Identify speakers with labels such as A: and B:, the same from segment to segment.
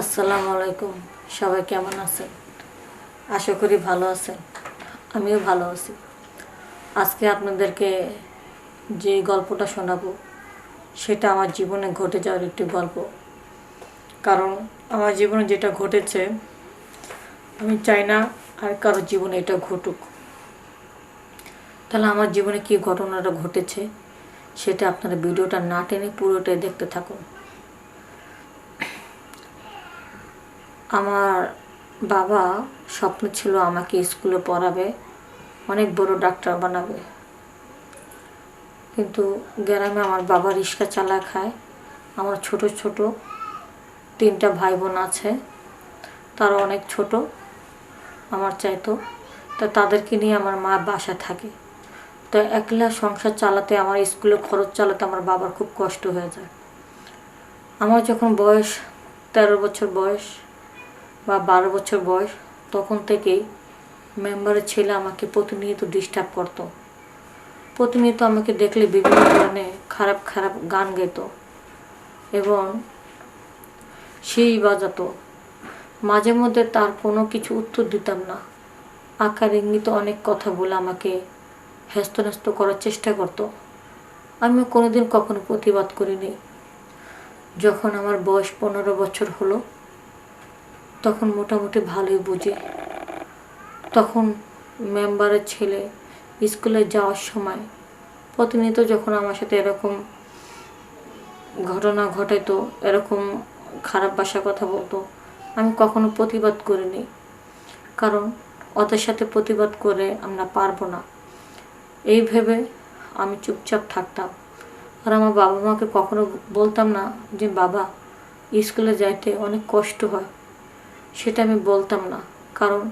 A: আসসালামু আলাইকুম। সবাই কেমন আছেন? আশা করি ভালো আছেন। আমিও ভালো আছি। আজকে আপনাদেরকে যে গল্পটা শোনাবো, সেটা আমার জীবনে ঘটে যাওয়ার একটি গল্প। কারণ আমার জীবনে যেটা ঘটেছে, আমি চাই না আর কারও জীবনে এটা ঘটুক। তাহলে আমার জীবনে কী ঘটনাটা ঘটেছে, সেটা আপনারা ভিডিওটা না টেনে পুরোটাই দেখতে থাকুন। আমার বাবা স্বপ্ন ছিল আমাকে স্কুলে পড়াবে, অনেক বড় ডাক্তার বানাবে। কিন্তু গ্রামে আমার বাবা রিক্সা চালা খায়, আমার ছোট ছোট তিনটা ভাই বোন আছে, তারা অনেক ছোট, আমার চাইতো, তো তাদেরকে নিয়ে আমার মা বাসা থাকে। তো একলা সংসার চালাতে, আমার স্কুলে খরচ চালাতে আমার বাবার খুব কষ্ট হয়ে যায়। আমার যখন বয়স তেরো বছর বয়স বা বারো বছর বয়স, তখন থেকেই মেম্বারের ছেলে আমাকে প্রতিনিয়ত ডিস্টার্ব করতো। প্রতিনিয়ত আমাকে দেখলে বিভিন্ন ধরনের খারাপ খারাপ গান গাইত এবং সেই বাজাতো। মাঝে মধ্যে তার কোনো কিছু উত্তর দিতাম না। আকার ইঙ্গিত অনেক কথা বলে আমাকে হেস্তনেস্ত করার চেষ্টা করতো। আমি কোনোদিন কখনো প্রতিবাদ করিনি। যখন আমার বয়স পনেরো বছর হলো তখন মোটামুটি ভালোই বুঝি। তখন মেম্বারের ছেলে স্কুলে যাওয়ার সময় প্রতিনিয়ত যখন আমার সাথে এরকম ঘটনা ঘটাইতো, এরকম খারাপ ভাষার কথা বলতো, আমি কখনো প্রতিবাদ করিনি। কারণ ওদের সাথে প্রতিবাদ করে আমরা পারব না। এই ভেবে আমি চুপচাপ থাকতাম। আর আমার বাবা মাকে কখনো বলতাম না যে, বাবা, স্কুলে যাইতে অনেক কষ্ট হয়। সেটা আমি বলতাম না। কারণ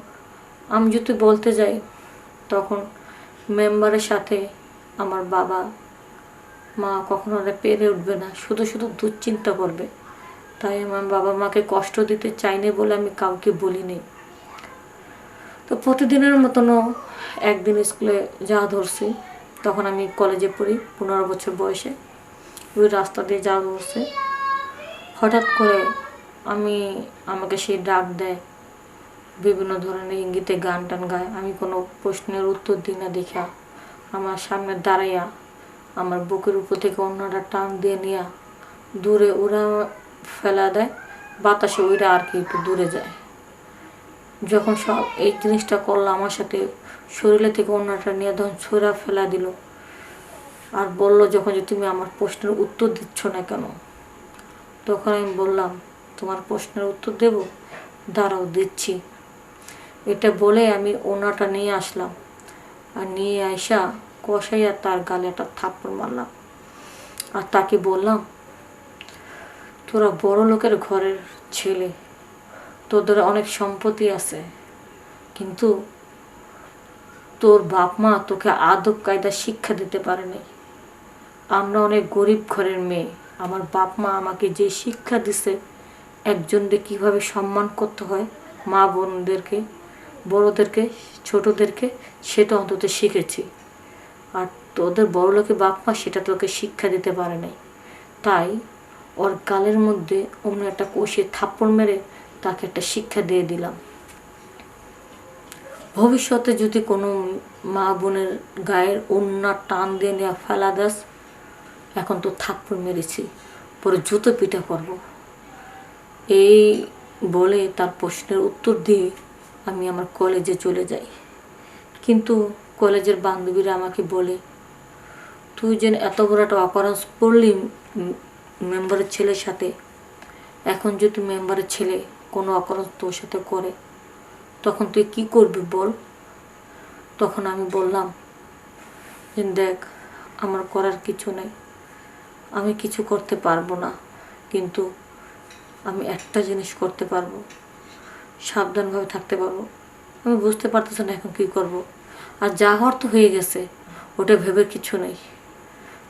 A: আমি যদি বলতে যাই, তখন মেম্বারের সাথে আমার বাবা, মা কখনো পেরে উঠবে না। শুধু শুধু দুশ্চিন্তা করবে। তাই আমার বাবা মাকে কষ্ট দিতে চাইনি বলে আমি কাউকে বলিনি। তো প্রতিদিনের মতনও একদিন স্কুলে যা ধরছি। তখন আমি কলেজে পড়ি পনেরো বছর বয়সে। ওই রাস্তা দিয়ে যা ধরছে। হঠাৎ করে আমি আমাকে সেই ডাক দেয়। বিভিন্ন ধরনের ইঙ্গিতে গান টান গায়। আমি কোনো প্রশ্নের উত্তর দিই না দেখা। আমার সামনে দাঁড়াইয়া আমার বুকের উপর থেকে অন্যটা টান দিয়ে নিয়া দূরে ওরা ফেলা দেয়। বাতাসে ওইরা আর কি একটু দূরে যায়। যখন সব এই জিনিসটা করল, আমার সাথে শরীরে থেকে অন্যটা নিয়ে তখন ছোড়া ফেলা দিল। আর বলল, যখন যে তুমি আমার প্রশ্নের উত্তর দিচ্ছ না কেন? তখন আমি বললাম তোমার প্রশ্নের উত্তর দেব? দাঁড়াও, দিচ্ছি। এটা বলে আমি ওনাটা নিয়ে আসলাম। আর নিয়ে আইসা কষাইয়া তার গালে একটা থাপ্পড় মারলাম। আর তাকে বললাম, তোরা বড় লোকের ঘরের ছেলে। তোদের অনেক সম্পত্তি আছে। কিন্তু তোর বাপ মা তোকে আদব কায়দা শিক্ষা দিতে পারেনি। আমরা অনেক গরিব ঘরের মেয়ে। আমার বাপ মা আমাকে যে শিক্ষা দিছে একজনদের কীভাবে সম্মান করতে হয় মা বোনদেরকে, বড়োদেরকে, ছোটোদেরকে, সেটা অন্তত শিখেছি। আর তোদের বড় লোকে বাপ মা সেটা তোকে শিক্ষা দিতে পারে নাই। তাই ওর গালের মধ্যে অন্য একটা কষে থাপ্পড় মেরে তাকে একটা শিক্ষা দিয়ে দিলাম। ভবিষ্যতে যদি কোনো মা বোনের গায়ের অন্য টান দিয়ে নেওয়া ফেলা দাস, এখন তো থাপ্পড় মেরেছি, পরে জুতো পিঠা করব এই বলে তার প্রশ্নের উত্তর দিয়ে আমি আমার কলেজে চলে যাই। কিন্তু কলেজের বান্ধবীরা আমাকে বলে, তুই যেন এত বড় একটা অপরাধ করলি মেম্বারের ছেলের সাথে। এখন যদি মেম্বারের ছেলে কোনো অপরাধ তোর সাথে করে, তখন তুই কি করবি বল? তখন আমি বললাম, যে দেখ, আমার করার কিছু নেই। আমি কিছু করতে পারব না। কিন্তু আমি একটা জিনিস করতে পারব। সাবধানভাবে থাকতে পারব। আমি বুঝতে পারতেছি না এখন কী করব। আর যা হওয়ার তো হয়ে গেছে, ওটা ভেবে কিছু নেই।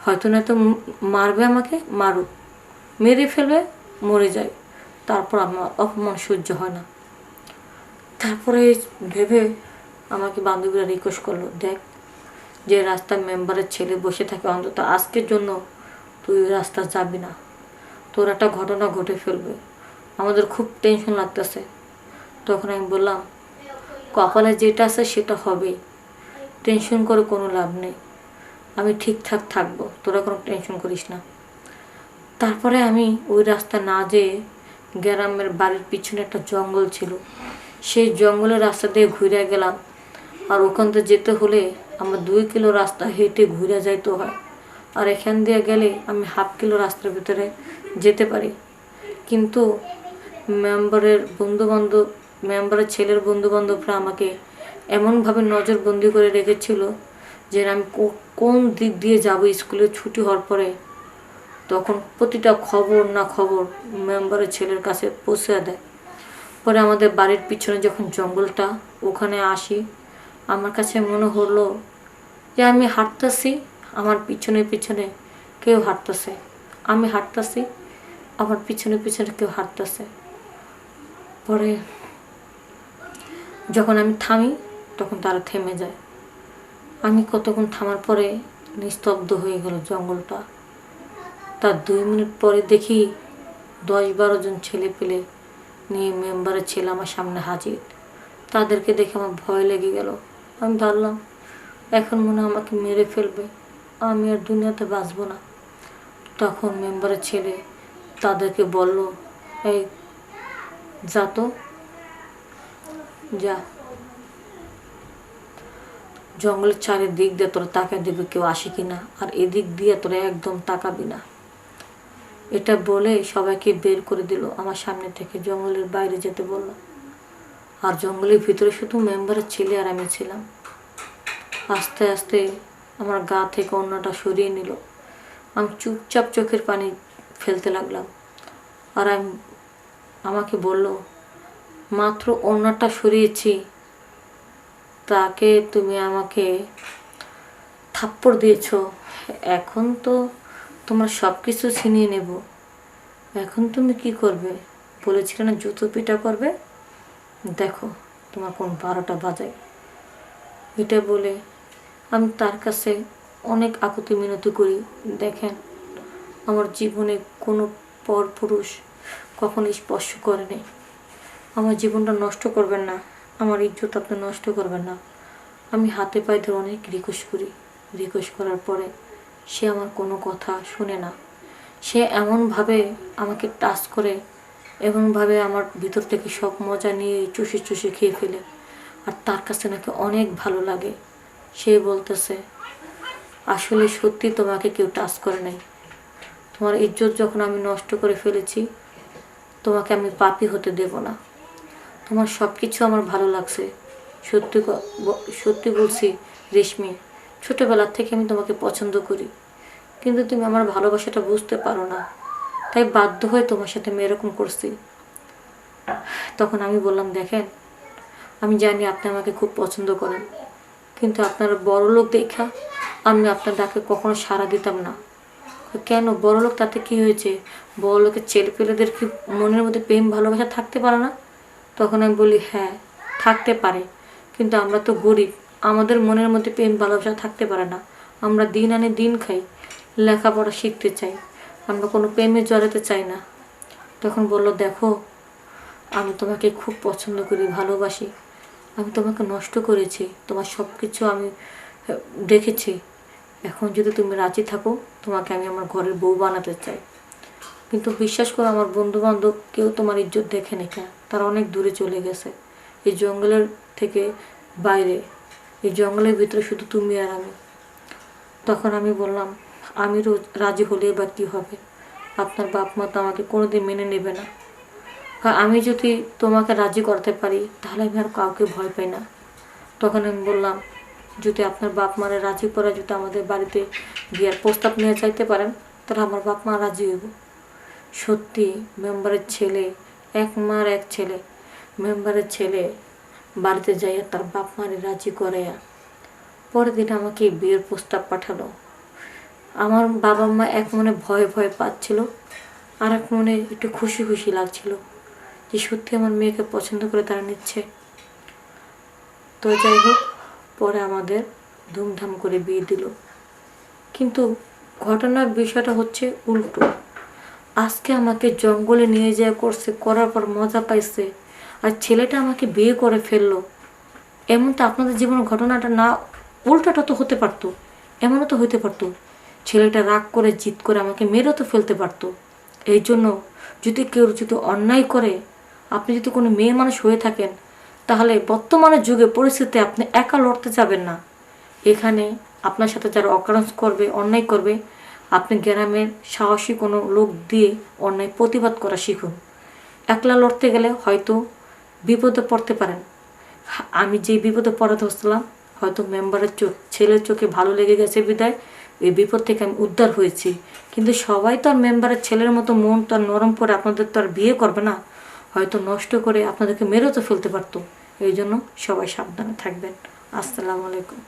A: হয়তো না তো মারবে আমাকে, মারুক। মেরে ফেলবে, মরে যায়। তারপর আমার অপমান সহ্য হয় না। তারপরে ভেবে আমাকে বান্ধবীরা রিকোয়েস্ট করল, দেখ, যে রাস্তার মেম্বারের ছেলে বসে থাকে অন্তত আজকের জন্য তুই রাস্তা যাবি না। তোর একটা ঘটনা ঘটে ফেলবে। আমাদের খুব টেনশন লাগতেছে। তখন আমি বললাম, কপালে যেটা আছে সেটা হবেই। টেনশন করে কোনো লাভ নেই। আমি ঠিকঠাক থাকব। তোরা কোনো টেনশন করিস না। তারপরে আমি ওই রাস্তা না যেয়ে গ্রামের বাড়ির পিছনে একটা জঙ্গল ছিল। সেই জঙ্গলের রাস্তা দিয়ে ঘুরে গেলাম। আর ওখান থেকে যেতে হলে আমার দুই কিলো রাস্তা হেঁটে ঘুরে যাইতে হয়। আর এখান দিয়ে গেলে আমি হাফ কিলো রাস্তার ভিতরে যেতে পারি। কিন্তু মেম্বারের বন্ধুবান্ধব, মেম্বারের ছেলের বন্ধুবান্ধবরা আমাকে এমনভাবে নজরবন্দি করে রেখেছিল যে আমি কোন দিক দিয়ে যাব স্কুলে ছুটি হওয়ার পরে। তখন প্রতিটা খবর না খবর মেম্বারের ছেলের কাছে পৌঁছে দেয়। পরে আমাদের বাড়ির পিছনে যখন জঙ্গলটা, ওখানে আসি। আমার কাছে মনে হলো যে আমি হাঁটতেছি আমার পিছনে পিছনে কেউ হাঁটতেছে। আমি হাঁটতেছি, আমার পিছনে পিছনে কেউ হাঁটতেছে। পরে যখন আমি থামি, তখন তারা থেমে যায়। আমি কতক্ষণ থামার পরে নিস্তব্ধ হয়ে গেল জঙ্গলটা। তার দুই মিনিট পরে দেখি দশ বারো জন ছেলে পেলে নিয়ে মেম্বারের ছেলে আমার সামনে হাজির। তাদেরকে দেখে আমার ভয় লেগে গেল। আমি ভাবলাম, এখন মনে আমাকে মেরে ফেলবে। আমি আর দুনিয়াতে বাঁচবো না। তখন মেম্বারের ছেলে তাদেরকে বলল, এই, যা তো, যা। জঙ্গলের চারিদিক দিয়ে তোরা তাকায় দেখবে কেউ আসে কিনা, আর এদিক দিয়ে তোরা একদম তাকাবি না। এটা বলে সবাইকে বের করে দিল। আমার সামনে থেকে জঙ্গলের বাইরে যেতে বলল, আর জঙ্গলের ভিতরে শুধু মেম্বারের ছেলে আর আমি ছিলাম। আস্তে আস্তে আমার গা থেকে অন্যটা সরিয়ে নিল। আমি চুপচাপ চোখের পানি ফেলতে লাগলাম। আর আমি, আমাকে বলল, মাত্র অন্যটা সরিয়েছি। তাকে তুমি আমাকে থাপ্পড় দিয়েছ। এখন তো তোমার সব কিছু ছিনিয়ে নেব। এখন তুমি কি করবে? বলেছিলে না জুতো পিটা করবে? দেখো, তোমার কোন বারোটা বাজায়। এটা বলে আমি তার কাছে অনেক আকুতি মিনতি করি। দেখেন, আমার জীবনে কোনো পর পুরুষ কখনো স্পর্শ করেনি আমার জীবনটা নষ্ট করবেন না, আমার ইজ্জত আপনি নষ্ট করবেন না। আমি হাতে পায়ে ধরে অনেক রিকোয়েস্ট করি। রিকোয়েস্ট করার পরে সে আমার কোনো কথা শুনে না। সে এমনভাবে আমাকে টাচ করে, এমনভাবে আমার ভিতর থেকে সব মজা নিয়ে চুষে চুষে খেয়ে ফেলে। আর তার কাছে নাকি অনেক ভালো লাগে। সে বলতেছে, আসলে সত্যি তোমাকে কেউ টাচ করে নাই। তোমার ইজ্জত যখন আমি নষ্ট করে ফেলেছি, তোমাকে আমি পাপি হতে দেব না। তোমার সব কিছু আমার ভালো লাগছে। সত্যি সত্যি বলছি, রেশমি ছোটোবেলার থেকে আমি তোমাকে পছন্দ করি। কিন্তু তুমি আমার ভালোবাসাটা বুঝতে পারো না। তাই বাধ্য হয়ে তোমার সাথে আমি এরকম করছি। তখন আমি বললাম, দেখেন, আমি জানি আপনি আমাকে খুব পছন্দ করেন। কিন্তু আপনার বড় লোক দেখা আমি আপনার ডাকে কখনো সাড়া দিতাম না। কেন? বড় লোক তাতে কি হয়েছে? বড় লোকের ছেলে পেলেদের কি মনের মধ্যে প্রেম, ভালোবাসা থাকতে পারে না? তখন আমি বলি হ্যাঁ থাকতে পারে। কিন্তু আমরা তো গরিব, আমাদের মনের মধ্যে প্রেম, ভালোবাসা থাকতে পারে না। আমরা দিন আনে দিন খাই, লেখাপড়া শিখতে চাই, আমরা কোনো প্রেমে জড়াতে চাই না। তখন বলল, দেখো, আমি তোমাকে খুব পছন্দ করি, ভালোবাসি। আমি তোমাকে নষ্ট করেছি, তোমার সব কিছু আমি দেখেছি। এখন যদি তুমি রাজি থাকো, তোমাকে আমি আমার ঘরের বউ বানাতে চাই। কিন্তু বিশ্বাস করো, আমার বন্ধু বান্ধব কেউ তোমার ইজ্জত দেখে নি কেন? তারা অনেক দূরে চলে গেছে। এই জঙ্গলের থেকে বাইরে, এই জঙ্গলের ভিতরে শুধু তুমি আর আমি। তখন আমি বললাম, আমি রাজি হলে বা কী হবে? আপনার বাপ মা তো আমাকে কোনোদিন মেনে নেবে না। আমি যদি তোমাকে রাজি করতে পারি, তাহলে আমি আর কাউকে ভয় পাই না। তখন আমি বললাম, যদি আপনার বাপ মারে রাজি করে, যদি আমাদের বাড়িতে বিয়ের প্রস্তাব নিয়ে চাইতে পারেন, তাহলে আমার বাপ মা রাজি হইব। সত্যি, মেম্বারের ছেলে, এক মার এক ছেলে, মেম্বারের ছেলে বাড়িতে যাইয়া তার বাপ মারে রাজি করাইয়া পরের দিন আমাকে বিয়ের প্রস্তাব পাঠালো। আমার বাবা মা এক মনে ভয়ে ভয়ে পাচ্ছিল আর এক মনে একটু খুশি খুশি লাগছিল। যে সত্যি আমার মেয়েকে পছন্দ করে তারা নিচ্ছে। তো যাই হোক পরে আমাদের ধুমধাম করে বিয়ে দিল। কিন্তু ঘটনার বিষয়টা হচ্ছে উল্টো। আজকে আমাকে জঙ্গলে নিয়ে যাওয়া করছে, করার পর মজা পাইছে, আর ছেলেটা আমাকে বিয়ে করে ফেলল। এমন তো আপনাদের জীবনের ঘটনাটা না, উল্টাটা তো হতে পারতো, এমনও তো হতে পারতো। ছেলেটা রাগ করে জিত করে আমাকে মেরেও তো ফেলতে পারতো। এই জন্য যদি কেউ যদি অন্যায় করে আপনি যদি কোনো মেয়ে মানুষ হয়ে থাকেন, তাহলে বর্তমানের যুগে পরিস্থিতিতে আপনি একা লড়তে যাবেন না। এখানে আপনার সাথে যারা অকারণ করবে, অন্যায় করবে, আপনি গ্রামের সাহসী কোনো লোক দিয়ে অন্যায় প্রতিবাদ করা শিখুন। একলা লড়তে গেলে হয়তো বিপদে পড়তে পারেন। আমি যে বিপদে পড়াতে হচ্ছিলাম হয়তো মেম্বারের চোখ, ছেলের চোখে ভালো লেগে গেছে বিদায়, এই বিপদ থেকে আমি উদ্ধার হয়েছি। কিন্তু সবাই তো আর মেম্বারের ছেলের মতো মন তো আর নরম করে আপনাদের তো আর বিয়ে করবে না। হয়তো নষ্ট করে আপনাদেরকে মেরেও তো ফেলতে পারতো। এই জন্য সবাই সাবধানে থাকবেন। আসসালামু আলাইকুম।